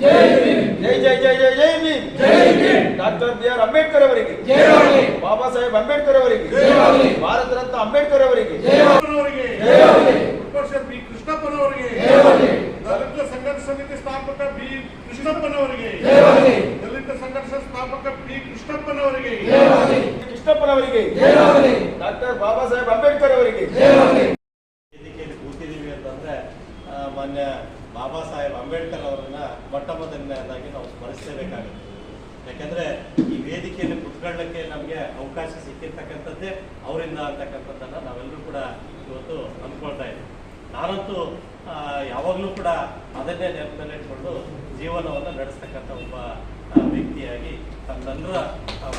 ಜೈ ಜೈ ಜೈ ಜೈ ಜೈ ಜೈ ಭೀಮ್. ಜೈ ಡಾಕ್ಟರ್ ಬಿ ಆರ್ ಅಂಬೇಡ್ಕರ್ ಅವರಿಗೆ. ಬಾಬಾ ಸಾಹೇಬ್ ಅಂಬೇಡ್ಕರ್ ಅವರಿಗೆ. ಭಾರತ ರತ್ನ ಅಂಬೇಡ್ಕರ್ ಅವರಿಗೆ. ಬಿ ಕೃಷ್ಣಪ್ಪನವರಿಗೆ. ದಲಿತ ಸಂಘರ್ಷ ಸಮಿತಿ ಸ್ಥಾಪಕ ಬಿ ಕೃಷ್ಣಪ್ಪನವರಿಗೆ. ದಲಿತ ಸಂಘರ್ಷ ಸ್ಥಾಪಕ ಬಿ ಕೃಷ್ಣಪ್ಪನವರಿಗೆ. ಕೃಷ್ಣಪ್ಪನವರಿಗೆ. ಡಾಕ್ಟರ್ ಬಾಬಾ ಸಾಹೇಬ್ ಅಂಬೇಡ್ಕರ್ ಅವರಿಗೆ. ವೇದಿಕೆಯಲ್ಲಿ ಕೂತಿದ್ದೀವಿ ಅಂತಂದ್ರೆ ಮಾನ್ಯ ಬಾಬಾ ಸಾಹೇಬ್ ಅಂಬೇಡ್ಕರ್ ಅವರನ್ನ ಮೊಟ್ಟ ಮೊದಲನೇದಾಗಿ ನಾವು ಸ್ಮರಿಸಲೇಬೇಕಾಗುತ್ತೆ. ಯಾಕಂದ್ರೆ ಈ ವೇದಿಕೆಯಲ್ಲಿ ಕುತ್ಕೊಳ್ಳಕ್ಕೆ ನಮಗೆ ಅವಕಾಶ ಸಿಕ್ಕಿರ್ತಕ್ಕಂಥದ್ದೇ ಅವರಿಂದ ಅಂತಕ್ಕಂಥದ್ದನ್ನ ನಾವೆಲ್ಲರೂ ಕೂಡ ಇವತ್ತು ಅಂದ್ಕೊಳ್ತಾ ಇದ್ದೀವಿ. ನಾನಂತೂ ಯಾವಾಗಲೂ ಕೂಡ ಅದನ್ನೇ ನೆನಪಲ್ಲಿ ಇಟ್ಕೊಂಡು ಜೀವನವನ್ನು ನಡೆಸ್ತಕ್ಕಂಥ ಒಬ್ಬ ವ್ಯಕ್ತಿಯಾಗಿ ತನ್ನೆಲ್ಲರ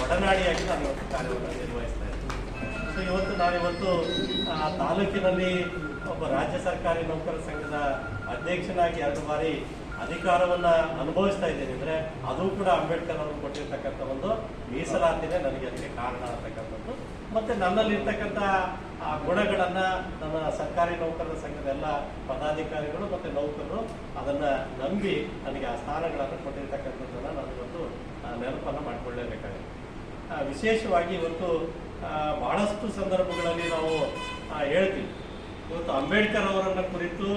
ಒಡನಾಡಿಯಾಗಿ ನಾನು ಇವತ್ತು ಕಾರ್ಯವನ್ನು ನಿರ್ವಹಿಸ್ತಾ ಇದ್ದೀನಿ. ಸೊ ಇವತ್ತು ನಾನಿವತ್ತು ತಾಲೂಕಿನಲ್ಲಿ ಒಬ್ಬ ರಾಜ್ಯ ಸರ್ಕಾರಿ ನೌಕರರ ಸಂಘದ ಅಧ್ಯಕ್ಷನಾಗಿ ಎರಡು ಬಾರಿ ಅಧಿಕಾರವನ್ನ ಅನುಭವಿಸ್ತಾ ಇದ್ದೀನಿ ಅಂದ್ರೆ ಅದು ಕೂಡ ಅಂಬೇಡ್ಕರ್ ಅವರು ಕೊಟ್ಟಿರ್ತಕ್ಕಂಥ ಒಂದು ಮೀಸಲಾತಿನೇ ನನಗೆ ಅದಕ್ಕೆ ಕಾರಣ ಅಂತಕ್ಕಂಥದ್ದು. ಮತ್ತೆ ನನ್ನಲ್ಲಿ ಇರ್ತಕ್ಕಂಥ ಆ, ಗುಣಗಳನ್ನ ನನ್ನ ಸರ್ಕಾರಿ ನೌಕರರ ಸಂಘದ ಎಲ್ಲ ಪದಾಧಿಕಾರಿಗಳು ಮತ್ತೆ ನೌಕರರು ಅದನ್ನ ನಂಬಿ ನನಗೆ ಆ ಸ್ಥಾನಗಳನ್ನು ಕೊಟ್ಟಿರ್ತಕ್ಕಂಥದ್ದನ್ನ ನಾನು ಇವತ್ತು ನೆನಪನ್ನ ಮಾಡ್ಕೊಳ್ಳೇಬೇಕಾಗಿದೆ. ವಿಶೇಷವಾಗಿ ಇವತ್ತು ಬಹಳಷ್ಟು ಸಂದರ್ಭಗಳಲ್ಲಿ ನಾವು ಹೇಳ್ತೀವಿ. ಇವತ್ತು ಅಂಬೇಡ್ಕರ್ ಅವರನ್ನ ಕುರಿತು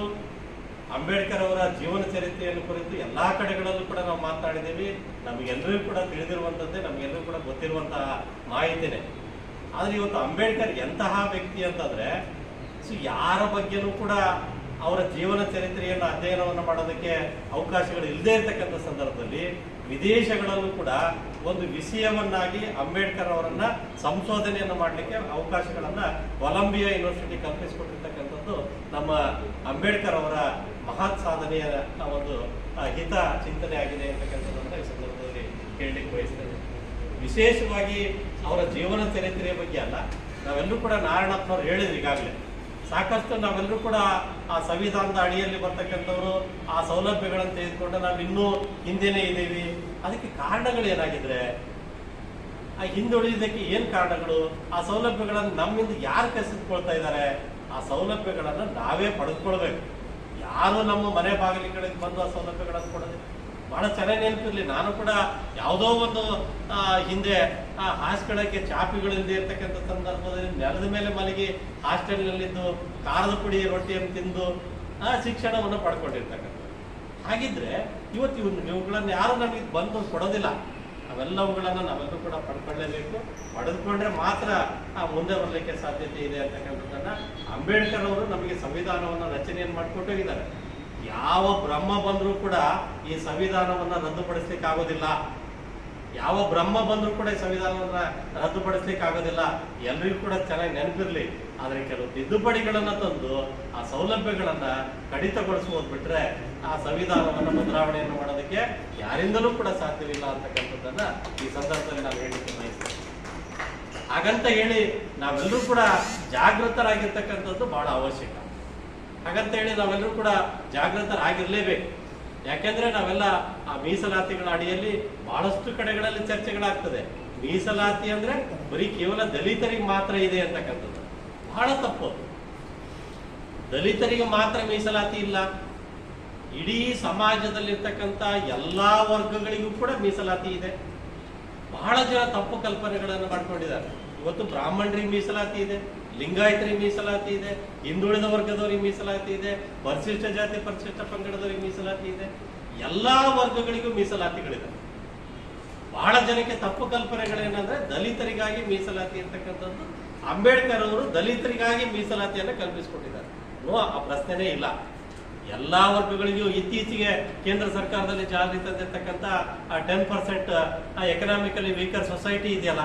ಅಂಬೇಡ್ಕರ್ ಅವರ ಜೀವನ ಚರಿತ್ರೆಯನ್ನು ಕುರಿತು ಎಲ್ಲಾ ಕಡೆಗಳಲ್ಲೂ ಕೂಡ ನಾವು ಮಾತನಾಡಿದ್ದೀವಿ ನಮಗೆಲ್ಲರೂ ಕೂಡ ತಿಳಿದಿರುವಂಥದ್ದೇ ನಮಗೆಲ್ಲರೂ ಕೂಡ ಗೊತ್ತಿರುವಂತಹ ಮಾಹಿತಿನೇ. ಆದ್ರೆ ಇವತ್ತು ಅಂಬೇಡ್ಕರ್ ಎಂತಹ ವ್ಯಕ್ತಿ ಅಂತಂದ್ರೆ, ಸೊ ಯಾರ ಬಗ್ಗೆನೂ ಕೂಡ ಅವರ ಜೀವನ ಚರಿತ್ರೆಯನ್ನು ಅಧ್ಯಯನವನ್ನು ಮಾಡೋದಕ್ಕೆ ಅವಕಾಶಗಳು ಇಲ್ಲದೆ ಇರತಕ್ಕಂಥ ಸಂದರ್ಭದಲ್ಲಿ ವಿದೇಶಗಳಲ್ಲೂ ಕೂಡ ಒಂದು ವಿಷಯವನ್ನಾಗಿ ಅಂಬೇಡ್ಕರ್ ಅವರನ್ನ ಸಂಶೋಧನೆಯನ್ನು ಮಾಡಲಿಕ್ಕೆ ಅವಕಾಶಗಳನ್ನ ಕೊಲಂಬಿಯಾ ಯೂನಿವರ್ಸಿಟಿ ಕಲ್ಪಿಸಿಕೊಟ್ಟಿರ್ತಕ್ಕಂಥದ್ದು ನಮ್ಮ ಅಂಬೇಡ್ಕರ್ ಅವರ ಮಹತ್ ಸಾಧನೆಯ ಒಂದು ಹಿತ ಚಿಂತನೆ ಆಗಿದೆ ಅಂತಕ್ಕಂಥದ್ದನ್ನ ಈ ಸಂದರ್ಭದಲ್ಲಿ ಹೇಳಲಿಕ್ಕೆ ಬಯಸ್ತೇನೆ. ವಿಶೇಷವಾಗಿ ಅವರ ಜೀವನ ಚರಿತ್ರೆಯ ಬಗ್ಗೆ ಅಲ್ಲ, ನಾವೆಲ್ಲರೂ ಕೂಡ ನಾರಾಯಣಪ್ಪನವ್ರು ಹೇಳಿದ್ರು ಈಗಾಗಲೇ. ಸಾಕಷ್ಟು ನಾವೆಲ್ಲರೂ ಕೂಡ ಆ ಸಂವಿಧಾನದ ಅಡಿಯಲ್ಲಿ ಬರ್ತಕ್ಕಂಥವ್ರು, ಆ ಸೌಲಭ್ಯಗಳನ್ನು ತೆಗೆದುಕೊಂಡು ನಾವು ಇನ್ನೂ ಹಿಂದೆನೇ ಇದ್ದೀವಿ. ಅದಕ್ಕೆ ಕಾರಣಗಳು ಏನಾಗಿದ್ರೆ, ಆ ಹಿಂದುಳಿದಕ್ಕೆ ಏನ್ ಕಾರಣಗಳು? ಆ ಸೌಲಭ್ಯಗಳನ್ನು ನಮ್ಮಿಂದ ಯಾರು ಕಸಿದುಕೊಳ್ತಾ ಇದ್ದಾರೆ? ಆ ಸೌಲಭ್ಯಗಳನ್ನು ನಾವೇ ಪಡೆದುಕೊಳ್ಬೇಕು. ಯಾರು ನಮ್ಮ ಮನೆ ಬಾಗಿಲಿಗಳಿಗೆ ಬಂದು ಆ ಸೌಲಭ್ಯಗಳನ್ನು ಕೊಡೋದಿಲ್ಲ ಬಹಳ ಚೆನ್ನಾಗಿ ನೆನಪಿರಲಿ ನಾನು ಕೂಡ ಯಾವುದೋ ಒಂದು ಹಿಂದೆ ಹಾಸ್ಗಳಕ್ಕೆ ಚಾಪಿಗಳಿಲ್ಲದೆ ಇರ್ತಕ್ಕಂಥ ಸಂದರ್ಭದಲ್ಲಿ ನೆಲದ ಮೇಲೆ ಮಲಗಿ ಹಾಸ್ಟೆಲ್ನಲ್ಲಿದ್ದು ಖಾರದ ಪುಡಿ ರೊಟ್ಟಿಯನ್ನು ತಿಂದು, ಆ, ಶಿಕ್ಷಣವನ್ನು ಪಡ್ಕೊಂಡಿರ್ತಕ್ಕಂಥ ಹಾಗಿದ್ರೆ ಇವತ್ತು ಇವ್ ಇವುಗಳನ್ನು ಯಾರು ನಮಗೆ ಬಂದು ಕೊಡೋದಿಲ್ಲ. ಅವೆಲ್ಲವುಗಳನ್ನ ನಾವೆಲ್ಲರೂ ಕೂಡ ಪಡ್ಕೊಳ್ಳೇಬೇಕು. ಪಡೆದುಕೊಂಡ್ರೆ ಮಾತ್ರ ಆ ಮುಂದೆ ಬರಲಿಕ್ಕೆ ಸಾಧ್ಯತೆ ಇದೆ ಅಂತಕ್ಕಂಥದ್ದನ್ನ ಅಂಬೇಡ್ಕರ್ ಅವರು ನಮಗೆ ಸಂವಿಧಾನವನ್ನು ರಚನೆಯನ್ನು ಮಾಡಿಕೊಟ್ಟಿದ್ದಾರೆ ಯಾವ ಬ್ರಹ್ಮ ಬಂದರೂ ಕೂಡ ಈ ಸಂವಿಧಾನವನ್ನು ರದ್ದುಪಡಿಸ್ಲಿಕ್ಕೆ ಆಗೋದಿಲ್ಲ ಯಾವ ಬ್ರಹ್ಮ ಬಂದರೂ ಕೂಡ ಈ ಸಂವಿಧಾನವನ್ನ ರದ್ದುಪಡಿಸ್ಲಿಕ್ಕೆ ಆಗೋದಿಲ್ಲ ಎಲ್ರಿಗೂ ಕೂಡ ಚೆನ್ನಾಗಿ ನೆನಪಿರ್ಲಿ. ಆದ್ರೆ ಕೆಲವು ತಿದ್ದುಪಡಿಗಳನ್ನ ತಂದು ಆ ಸೌಲಭ್ಯಗಳನ್ನ ಕಡಿತಗೊಳಿಸುವುದು ಬಿಟ್ರೆ ಆ ಸಂವಿಧಾನವನ್ನು ಬದಲಾವಣೆಯನ್ನು ಮಾಡೋದಕ್ಕೆ ಯಾರಿಂದಲೂ ಕೂಡ ಸಾಧ್ಯವಿಲ್ಲ ಅಂತಕ್ಕಂಥದ್ದನ್ನ ಈ ಸಂದರ್ಭದಲ್ಲಿ ನಾವು ಹೇಳಲಿಕ್ಕೆ ಬಯಸ್ತೇವೆ. ಹಾಗಂತ ಹೇಳಿ ನಾವೆಲ್ಲರೂ ಕೂಡ ಜಾಗೃತರಾಗಿರ್ತಕ್ಕಂಥದ್ದು ಬಹಳ ಅವಶ್ಯಕ. ಹಾಗಂತ ಹೇಳಿ ನಾವೆಲ್ಲರೂ ಕೂಡ ಜಾಗೃತರಾಗಿರ್ಲೇಬೇಕು. ಯಾಕೆಂದ್ರೆ ನಾವೆಲ್ಲ ಆ ಮೀಸಲಾತಿಗಳ ಅಡಿಯಲ್ಲಿ ಬಹಳಷ್ಟು ಕಡೆಗಳಲ್ಲಿ ಚರ್ಚೆಗಳಾಗ್ತದೆ. ಮೀಸಲಾತಿ ಅಂದ್ರೆ ಬರೀ ಕೇವಲ ದಲಿತರಿಗೆ ಮಾತ್ರ ಇದೆ ಅಂತಕ್ಕಂಥದ್ದು. ಬಹಳ ತಪ್ಪು ದಲಿತರಿಗೆ ಮಾತ್ರ ಮೀಸಲಾತಿ ಇಲ್ಲ. ಇಡೀ ಸಮಾಜದಲ್ಲಿರ್ತಕ್ಕಂಥ ಎಲ್ಲಾ ವರ್ಗಗಳಿಗೂ ಕೂಡ ಮೀಸಲಾತಿ ಇದೆ. ಬಹಳ ಜನ ತಪ್ಪು ಕಲ್ಪನೆಗಳನ್ನು ಮಾಡ್ಕೊಂಡಿದ್ದಾರೆ. ಇವತ್ತು ಬ್ರಾಹ್ಮಣರಿಗೆ ಮೀಸಲಾತಿ ಇದೆ, ಲಿಂಗಾಯತರಿಗೆ ಮೀಸಲಾತಿ ಇದೆ, ಹಿಂದುಳಿದ ವರ್ಗದವರಿಗೆ ಮೀಸಲಾತಿ ಇದೆ, ಪರಿಶಿಷ್ಟ ಜಾತಿ, ಪರಿಶಿಷ್ಟ ಪಂಗಡದವರಿಗೆ ಮೀಸಲಾತಿ ಇದೆ. ಎಲ್ಲಾ ವರ್ಗಗಳಿಗೂ ಮೀಸಲಾತಿಗಳಿದೆ. ಬಹಳ ಜನಕ್ಕೆ ತಪ್ಪು ಕಲ್ಪನೆಗಳೇನಂದ್ರೆ ದಲಿತರಿಗಾಗಿ ಮೀಸಲಾತಿ ಇರ್ತಕ್ಕಂಥದ್ದು ಅಂಬೇಡ್ಕರ್ ಅವರು ದಲಿತರಿಗಾಗಿ ಮೀಸಲಾತಿಯನ್ನು ಕಲ್ಪಿಸಿಕೊಟ್ಟಿದ್ದಾರೆ. ನೋ ಆ ಪ್ರಶ್ನೆನೇ ಇಲ್ಲ. ಎಲ್ಲಾ ವರ್ಗಗಳಿಗೂ ಇತ್ತೀಚೆಗೆ ಕೇಂದ್ರ ಸರ್ಕಾರದಲ್ಲಿ ಜಾರಿ ತಂದಿರ್ತಕ್ಕಂಥ ten percent economically weaker society ಇದೆಯಲ್ಲ?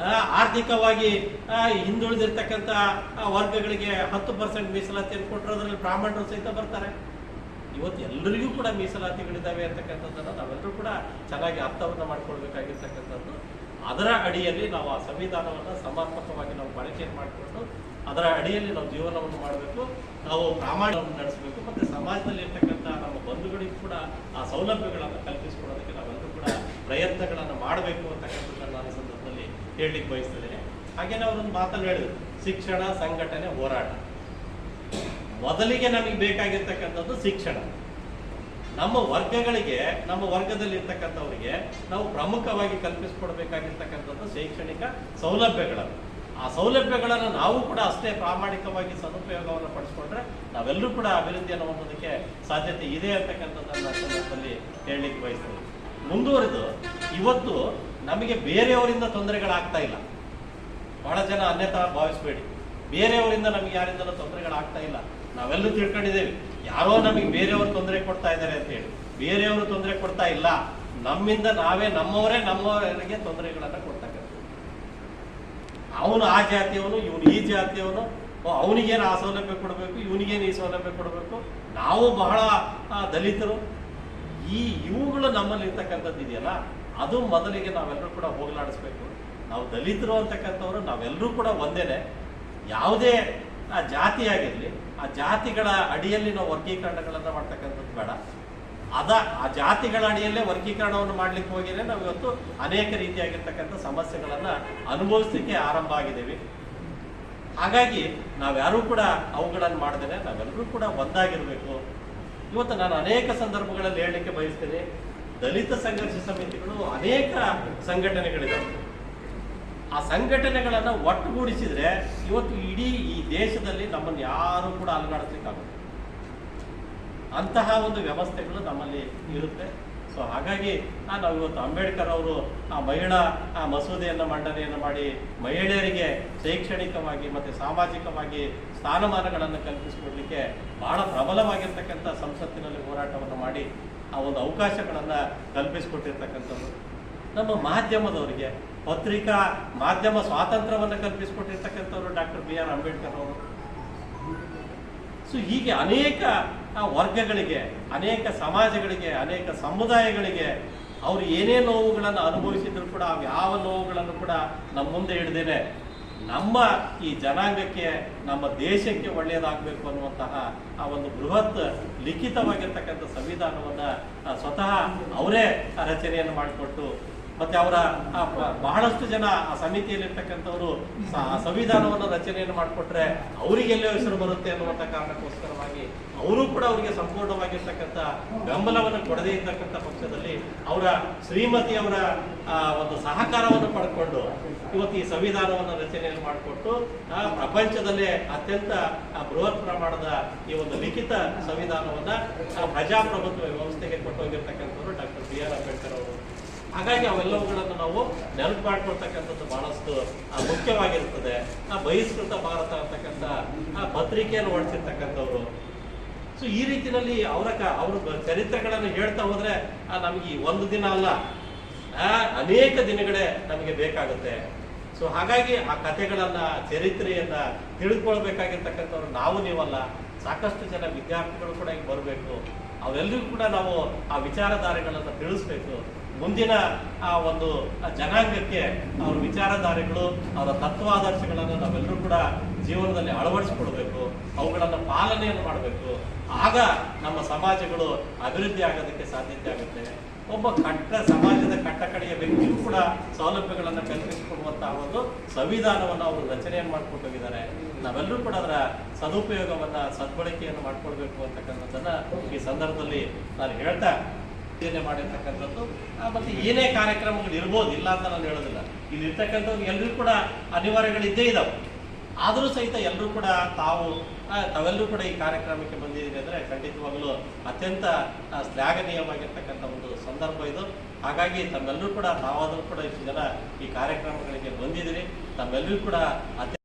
ಆ, ಆರ್ಥಿಕವಾಗಿ ಆ, ಹಿಂದುಳಿದಿರ್ತಕ್ಕಂಥ ಆ, ವರ್ಗಗಳಿಗೆ ಹತ್ತು ಪರ್ಸೆಂಟ್ ಮೀಸಲಾತಿಯನ್ನು ಕೊಟ್ಟಿರೋದ್ರಲ್ಲಿ ಬ್ರಾಹ್ಮಣರು ಸಹಿತ ಬರ್ತಾರೆ. ಇವತ್ತು ಎಲ್ಲರಿಗೂ ಕೂಡ ಮೀಸಲಾತಿಗಳಿದ್ದಾವೆ ಅಂತಕ್ಕಂಥದ್ದನ್ನು ನಾವೆಲ್ಲರೂ ಕೂಡ ಚೆನ್ನಾಗಿ ಅರ್ಥವನ್ನು ಮಾಡ್ಕೊಳ್ಬೇಕಾಗಿರ್ತಕ್ಕಂಥದ್ದು ಅದರ ಅಡಿಯಲ್ಲಿ ನಾವು ಆ ಸಂವಿಧಾನವನ್ನು ಸಮರ್ಪಕವಾಗಿ ನಾವು ಬಳಕೆ ಮಾಡಿಕೊಂಡು ಅದರ ಅಡಿಯಲ್ಲಿ ನಾವು ಜೀವನವನ್ನು ಮಾಡಬೇಕು, ನಾವು ಪ್ರಾಮಾಣಿಕವನ್ನು ನಡೆಸಬೇಕು, ಮತ್ತು ಸಮಾಜದಲ್ಲಿ ಇರ್ತಕ್ಕಂಥ ನಮ್ಮ ಬಂಧುಗಳಿಗೂ ಕೂಡ ಆ ಸೌಲಭ್ಯಗಳನ್ನು ಕಲ್ಪಿಸಿಕೊಡೋದಕ್ಕೆ ನಾವೆಲ್ಲರೂ ಕೂಡ ಪ್ರಯತ್ನಗಳನ್ನು ಮಾಡಬೇಕು ಅಂತಕ್ಕಂಥದ್ದನ್ನು ನಾನು ಸಂದರ್ಭದಲ್ಲಿ ಹೇಳಲಿಕ್ಕೆ ಬಯಸ್ತಿದ್ದೇನೆ. ಹಾಗೇನೆ ಅವರೊಂದು ಮಾತನ್ನು ಹೇಳಿದರು, ಶಿಕ್ಷಣ, ಸಂಘಟನೆ, ಹೋರಾಟ. ಮೊದಲಿಗೆ ನಮಗೆ ಬೇಕಾಗಿರ್ತಕ್ಕಂಥದ್ದು ಶಿಕ್ಷಣ. ನಮ್ಮ ವರ್ಗಗಳಿಗೆ, ನಮ್ಮ ವರ್ಗದಲ್ಲಿ ಇರ್ತಕ್ಕಂಥವರಿಗೆ ನಾವು ಪ್ರಮುಖವಾಗಿ ಕಲ್ಪಿಸಿಕೊಡ್ಬೇಕಾಗಿರ್ತಕ್ಕಂಥದ್ದು ಶೈಕ್ಷಣಿಕ ಸೌಲಭ್ಯಗಳನ್ನು. ಆ ಸೌಲಭ್ಯಗಳನ್ನು ನಾವು ಕೂಡ ಅಷ್ಟೇ ಪ್ರಾಮಾಣಿಕವಾಗಿ ಸದುಪಯೋಗವನ್ನು ಪಡಿಸ್ಕೊಂಡ್ರೆ ನಾವೆಲ್ಲರೂ ಕೂಡ ಅಭಿವೃದ್ಧಿಯನ್ನು ಹೊಂದೋದಕ್ಕೆ ಸಾಧ್ಯತೆ ಇದೆ ಅಂತಕ್ಕಂಥದ್ದನ್ನ ಸಂದರ್ಭದಲ್ಲಿ ಹೇಳಲಿಕ್ಕೆ ಬಯಸ್ತೇನೆ. ಮುಂದುವರೆದು, ಇವತ್ತು ನಮಗೆ ಬೇರೆಯವರಿಂದ ತೊಂದರೆಗಳಾಗ್ತಾ ಇಲ್ಲ. ಬಹಳ ಜನ ಅನ್ಯತಾ ಭಾವಿಸ್ಬೇಡಿ. ಬೇರೆಯವರಿಂದ ನಮಗೆ ಯಾರಿಂದಲೂ ತೊಂದರೆಗಳಾಗ್ತಾ ಇಲ್ಲ. ನಾವೆಲ್ಲರೂ ತಿಳ್ಕೊಂಡಿದ್ದೇವೆ. ಯಾರೋ ನಮಗೆ ಬೇರೆಯವರು ತೊಂದರೆ ಕೊಡ್ತಾ ಇದ್ದಾರೆ ಅಂತ ಹೇಳಿ. ಬೇರೆಯವರು ತೊಂದರೆ ಕೊಡ್ತಾ ಇಲ್ಲ. ನಮ್ಮಿಂದ ನಾವೇ ನಮ್ಮವರೇ ನಮ್ಮವರಿಗೆ ತೊಂದರೆಗಳನ್ನ ಕೊಡ್ತಕ್ಕಂಥ ಅವನು ಆ ಜಾತಿಯವನು, ಇವನು ಈ ಜಾತಿಯವನು. ಅವನಿಗೇನು ಆ ಸೌಲಭ್ಯ ಕೊಡಬೇಕು, ಇವನಿಗೇನು ಈ ಸೌಲಭ್ಯ ಕೊಡಬೇಕು? ನಾವು ಬಹಳ ದಲಿತರು. ಈ ಇವುಗಳು ನಮ್ಮಲ್ಲಿ ಇರ್ತಕ್ಕಂಥದ್ದು ಇದೆಯಲ್ಲ, ಅದು ಮೊದಲಿಗೆ ನಾವೆಲ್ಲರೂ ಕೂಡ ಹೋಗಲಾಡಿಸ್ಬೇಕು. ನಾವು ದಲಿತರು ಅಂತಕ್ಕಂಥವ್ರು, ನಾವೆಲ್ಲರೂ ಕೂಡ ಒಂದೇನೆ. ಯಾವುದೇ ಆ ಜಾತಿ ಆಗಿರಲಿ ಆ ಜಾತಿಗಳ ಅಡಿಯಲ್ಲಿ ನಾವು ವರ್ಗೀಕರಣಗಳನ್ನು ಮಾಡ್ತಕ್ಕಂಥದ್ದು ಬೇಡ. ಅದ, ಆ ಜಾತಿಗಳ ಅಡಿಯಲ್ಲೇ ವರ್ಗೀಕರಣವನ್ನು ಮಾಡ್ಲಿಕ್ಕೆ ಹೋಗಿದ್ರೆ ನಾವು ಇವತ್ತು ಅನೇಕ ರೀತಿಯಾಗಿರ್ತಕ್ಕಂಥ ಸಮಸ್ಯೆಗಳನ್ನು ಅನುಭವಿಸ್ಲಿಕ್ಕೆ ಆರಂಭ ಆಗಿದ್ದೀವಿ. ಹಾಗಾಗಿ ನಾವ್ಯಾರೂ ಕೂಡ ಅವುಗಳನ್ನು ಮಾಡ್ದೇನೆ, ನಾವೆಲ್ಲರೂ ಕೂಡ ಒಂದಾಗಿರಬೇಕು. ಇವತ್ತು ನಾನು ಅನೇಕ ಸಂದರ್ಭಗಳಲ್ಲಿ ಹೇಳಲಿಕ್ಕೆ ಬಯಸ್ತೇನೆ, ದಲಿತ ಸಂಘರ್ಷ ಸಮಿತಿಗಳು ಅನೇಕ ಸಂಘಟನೆಗಳಿದಾವೆ. ಆ ಸಂಘಟನೆಗಳನ್ನು ಒಟ್ಟುಗೂಡಿಸಿದ್ರೆ ಇವತ್ತು ಇಡೀ ಈ ದೇಶದಲ್ಲಿ ನಮ್ಮನ್ನು ಯಾರು ಕೂಡ ಅಲುಗಾಡಿಸ್ಲಿಕ್ಕಾಗುತ್ತೆ ಅಂತಹ ಒಂದು ವ್ಯವಸ್ಥೆಗಳು ನಮ್ಮಲ್ಲಿ ಇರುತ್ತೆ. ಸೊ ಹಾಗಾಗಿ ನಾನು ಇವತ್ತು ಅಂಬೇಡ್ಕರ್ ಅವರು ಆ ಮಹಿಳಾ, ಆ ಮಸೂದೆಯನ್ನು, ಮಂಡನೆಯನ್ನು ಮಾಡಿ ಮಹಿಳೆಯರಿಗೆ ಶೈಕ್ಷಣಿಕವಾಗಿ ಮತ್ತು ಸಾಮಾಜಿಕವಾಗಿ ಸ್ಥಾನಮಾನಗಳನ್ನು ಕಲ್ಪಿಸಿಕೊಡ್ಲಿಕ್ಕೆ ಬಹಳ ಪ್ರಬಲವಾಗಿರ್ತಕ್ಕಂಥ ಸಂಸತ್ತಿನಲ್ಲಿ ಹೋರಾಟವನ್ನು ಮಾಡಿ ಆ ಒಂದು ಅವಕಾಶಗಳನ್ನು ಕಲ್ಪಿಸಿಕೊಟ್ಟಿರ್ತಕ್ಕಂಥದ್ದು. ನಮ್ಮ ಮಾಧ್ಯಮದವರಿಗೆ ಪತ್ರಿಕಾ ಮಾಧ್ಯಮ ಸ್ವಾತಂತ್ರ್ಯವನ್ನು ಕಲ್ಪಿಸಿಕೊಟ್ಟಿರ್ತಕ್ಕಂಥವ್ರು ಡಾಕ್ಟರ್ ಬಿ ಆರ್ ಅಂಬೇಡ್ಕರ್ ಅವರು. ಸೊ ಹೀಗೆ ಅನೇಕ ವರ್ಗಗಳಿಗೆ, ಅನೇಕ ಸಮಾಜಗಳಿಗೆ, ಅನೇಕ ಸಮುದಾಯಗಳಿಗೆ ಅವರು ಏನೇ ನೋವುಗಳನ್ನು ಅನುಭವಿಸಿದ್ರು ಕೂಡ ಯಾವ ನೋವುಗಳನ್ನು ಕೂಡ ನಮ್ಮ ಮುಂದೆ ಹಿಡ್ದೇನೆ ನಮ್ಮ ಈ ಜನಾಂಗಕ್ಕೆ, ನಮ್ಮ ದೇಶಕ್ಕೆ ಒಳ್ಳೆಯದಾಗಬೇಕು ಅನ್ನುವಂತಹ ಆ ಒಂದು ಬೃಹತ್ ಲಿಖಿತವಾಗಿರ್ತಕ್ಕಂಥ ಸಂವಿಧಾನವನ್ನು ಸ್ವತಃ ಅವರೇ ರಚನೆಯನ್ನು ಮಾಡಿಕೊಟ್ಟು ಮತ್ತೆ ಅವರ ಬಹಳಷ್ಟು ಜನ ಆ ಸಮಿತಿಯಲ್ಲಿರ್ತಕ್ಕಂಥವರು ಸಂವಿಧಾನವನ್ನು ರಚನೆಯನ್ನು ಮಾಡಿಕೊಟ್ರೆ ಅವರಿಗೆಲ್ಲೋ ಹೆಸರು ಬರುತ್ತೆ ಅನ್ನುವಂಥ ಕಾರಣಕ್ಕೋಸ್ಕರವಾಗಿ ಅವರು ಕೂಡ ಅವರಿಗೆ ಸಂಪೂರ್ಣವಾಗಿರ್ತಕ್ಕಂಥ ಬೆಂಬಲವನ್ನು ಕೊಡದೇ ಇರ್ತಕ್ಕಂಥ ಪಕ್ಷದಲ್ಲಿ ಅವರ ಶ್ರೀಮತಿಯವರ ಅವರ ಒಂದು ಸಹಕಾರವನ್ನು ಪಡ್ಕೊಂಡು ಇವತ್ತು ಈ ಸಂವಿಧಾನವನ್ನು ರಚನೆಯನ್ನು ಮಾಡಿಕೊಟ್ಟು ಪ್ರಪಂಚದಲ್ಲೇ ಅತ್ಯಂತ ಬೃಹತ್ ಪ್ರಮಾಣದ ಈ ಒಂದು ಲಿಖಿತ ಸಂವಿಧಾನವನ್ನು ಪ್ರಜಾಪ್ರಭುತ್ವ ವ್ಯವಸ್ಥೆಗೆ ಕೊಟ್ಟೋಗಿರ್ತಕ್ಕಂಥವ್ರು ಡಾಕ್ಟರ್ ಬಿ ಆರ್ ಅಂಬೇಡ್ಕರ್ ಅವರು. ಹಾಗಾಗಿ ಅವೆಲ್ಲವುಗಳನ್ನು ನಾವು ನೆನಪು ಮಾಡ್ಕೊಳ್ತಕ್ಕಂಥದ್ದು ಬಹಳಷ್ಟು ಮುಖ್ಯವಾಗಿರ್ತದೆ ಆ, ಬಹಿಷ್ಕೃತ ಭಾರತ ಅಂತಕ್ಕಂಥ, ಆ, ಪತ್ರಿಕೆಯನ್ನು ಓಡಿಸಿರ್ತಕ್ಕಂಥವ್ರು ಸೊ ಈ ರೀತಿಯಲ್ಲಿ ಅವರ ಅವ್ರ ಚರಿತ್ರೆಗಳನ್ನು ಹೇಳ್ತಾ ಹೋದ್ರೆ ನಮಗೆ ಈ ಒಂದು ದಿನ ಅಲ್ಲ ಅನೇಕ ದಿನಗಳೇ ನಮಗೆ ಬೇಕಾಗುತ್ತೆ. ಸೊ ಹಾಗಾಗಿ ಆ ಕಥೆಗಳನ್ನ, ಚರಿತ್ರೆಯನ್ನ ತಿಳಿದುಕೊಳ್ಬೇಕಾಗಿರ್ತಕ್ಕಂಥವ್ರು ನಾವು ನೀವಲ್ಲ, ಸಾಕಷ್ಟು ಜನ ವಿದ್ಯಾರ್ಥಿಗಳು ಕೂಡ ಬರಬೇಕು. ಅವೆಲ್ಲರಿಗೂ ಕೂಡ ನಾವು ಆ ವಿಚಾರಧಾರೆಗಳನ್ನು ತಿಳಿಸ್ಬೇಕು. ಮುಂದಿನ ಆ ಒಂದು ಜನಾಂಗಕ್ಕೆ ಅವ್ರ ವಿಚಾರಧಾರೆಗಳು, ಅವರ ತತ್ವಾದರ್ಶಗಳನ್ನು ನಾವೆಲ್ಲರೂ ಕೂಡ ಜೀವನದಲ್ಲಿ ಅಳವಡಿಸಿಕೊಡ್ಬೇಕು, ಅವುಗಳನ್ನು ಪಾಲನೆಯನ್ನು ಮಾಡಬೇಕು. ಆಗ ನಮ್ಮ ಸಮಾಜಗಳು ಅಭಿವೃದ್ಧಿ ಆಗೋದಕ್ಕೆ ಸಾಧ್ಯತೆ ಆಗುತ್ತೆ. ಒಬ್ಬ ಕಟ್ಟ ಸಮಾಜದ ಕಟ್ಟಕಡೆಯ ವ್ಯಕ್ತಿಯೂ ಕೂಡ ಸೌಲಭ್ಯಗಳನ್ನು ಕಲ್ಪಿಸಿಕೊಡುವಂತಹ ಒಂದು ಸಂವಿಧಾನವನ್ನು ಅವರು ರಚನೆಯನ್ನು ಮಾಡ್ಕೊಂಡೋಗಿದ್ದಾರೆ ನಾವೆಲ್ಲರೂ ಕೂಡ ಅದರ ಸದುಪಯೋಗವನ್ನ, ಸದ್ಬಳಕೆಯನ್ನು ಮಾಡ್ಕೊಳ್ಬೇಕು ಅಂತಕ್ಕಂಥದ್ದನ್ನ ಈ ಸಂದರ್ಭದಲ್ಲಿ ನಾನು ಹೇಳ್ತಾ ಯೋಜನೆ ಮಾಡಿರ್ತಕ್ಕಂಥದ್ದು. ಮತ್ತೆ ಏನೇ ಕಾರ್ಯಕ್ರಮಗಳು ಇರ್ಬೋದು, ಇಲ್ಲ ಅಂತ ನಾನು ಹೇಳೋದಿಲ್ಲ. ಇಲ್ಲಿ ಇರ್ತಕ್ಕಂಥವ್ರು ಎಲ್ಲರೂ ಕೂಡ ಅನಿವಾರ್ಯಗಳಿದ್ದೇ ಇದ್ದಾವೆ ಆದರೂ ಸಹಿತ ಎಲ್ಲರೂ ಕೂಡ ತಾವು ತಾವೆಲ್ಲರೂ ಕೂಡ ಈ ಕಾರ್ಯಕ್ರಮಕ್ಕೆ ಬಂದಿದ್ದೀರಿ ಅಂದರೆ ಖಂಡಿತವಾಗಲೂ ಅತ್ಯಂತ ಶ್ಲಾಘನೀಯವಾಗಿರ್ತಕ್ಕಂಥ ಒಂದು ಸಂದರ್ಭ ಇದು. ಹಾಗಾಗಿ ತಮ್ಮೆಲ್ಲರೂ ಕೂಡ, ತಾವಾದರೂ ಕೂಡ ಇಷ್ಟು ಜನ ಈ ಕಾರ್ಯಕ್ರಮಗಳಿಗೆ ಬಂದಿದ್ದೀರಿ. ತಮ್ಮೆಲ್ಲರೂ ಕೂಡ ಅತ್ಯ